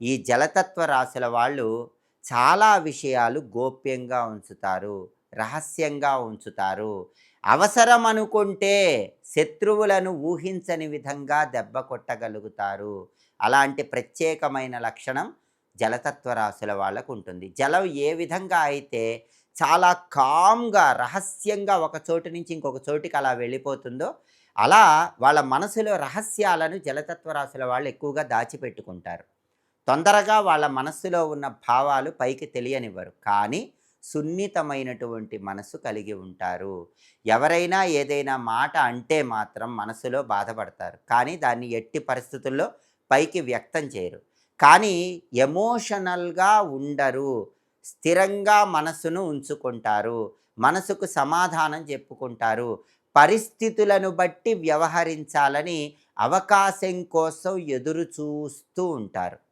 ఈ జలతత్వ రాశుల వాళ్ళు చాలా విషయాలు గోప్యంగా ఉంచుతారు రహస్యంగా ఉంచుతారు. అవసరం అనుకుంటే శత్రువులను ఊహించని విధంగా దెబ్బ కొట్టగలుగుతారు. అలాంటి ప్రత్యేకమైన లక్షణం జలతత్వ రాశుల వాళ్ళకు ఉంటుంది. జలం ఏ విధంగా అయితే చాలా కామ్గా రహస్యంగా ఒక చోటు నుంచి ఇంకొక చోటికి అలా వెళ్ళిపోతుందో అలా వాళ్ళ మనసులో రహస్యాలను జలతత్వ రాశుల వాళ్ళు ఎక్కువగా దాచిపెట్టుకుంటారు. తొందరగా వాళ్ళ మనస్సులో ఉన్న భావాలు పైకి తెలియనివ్వరు. కానీ సున్నితమైనటువంటి మనసు కలిగి ఉంటారు. ఎవరైనా ఏదైనా మాట అంటే మాత్రం మనసులో బాధపడతారు. కానీ దాన్ని ఎట్టి పరిస్థితుల్లో పైకి వ్యక్తం చేయరు. కానీ ఎమోషనల్గా ఉండరు. స్థిరంగా మనసును ఉంచుకుంటారు. మనసుకు సమాధానం చెప్పుకుంటారు. పరిస్థితులను బట్టి వ్యవహరించాలని అవకాశం కోసం ఎదురు చూస్తూ ఉంటారు.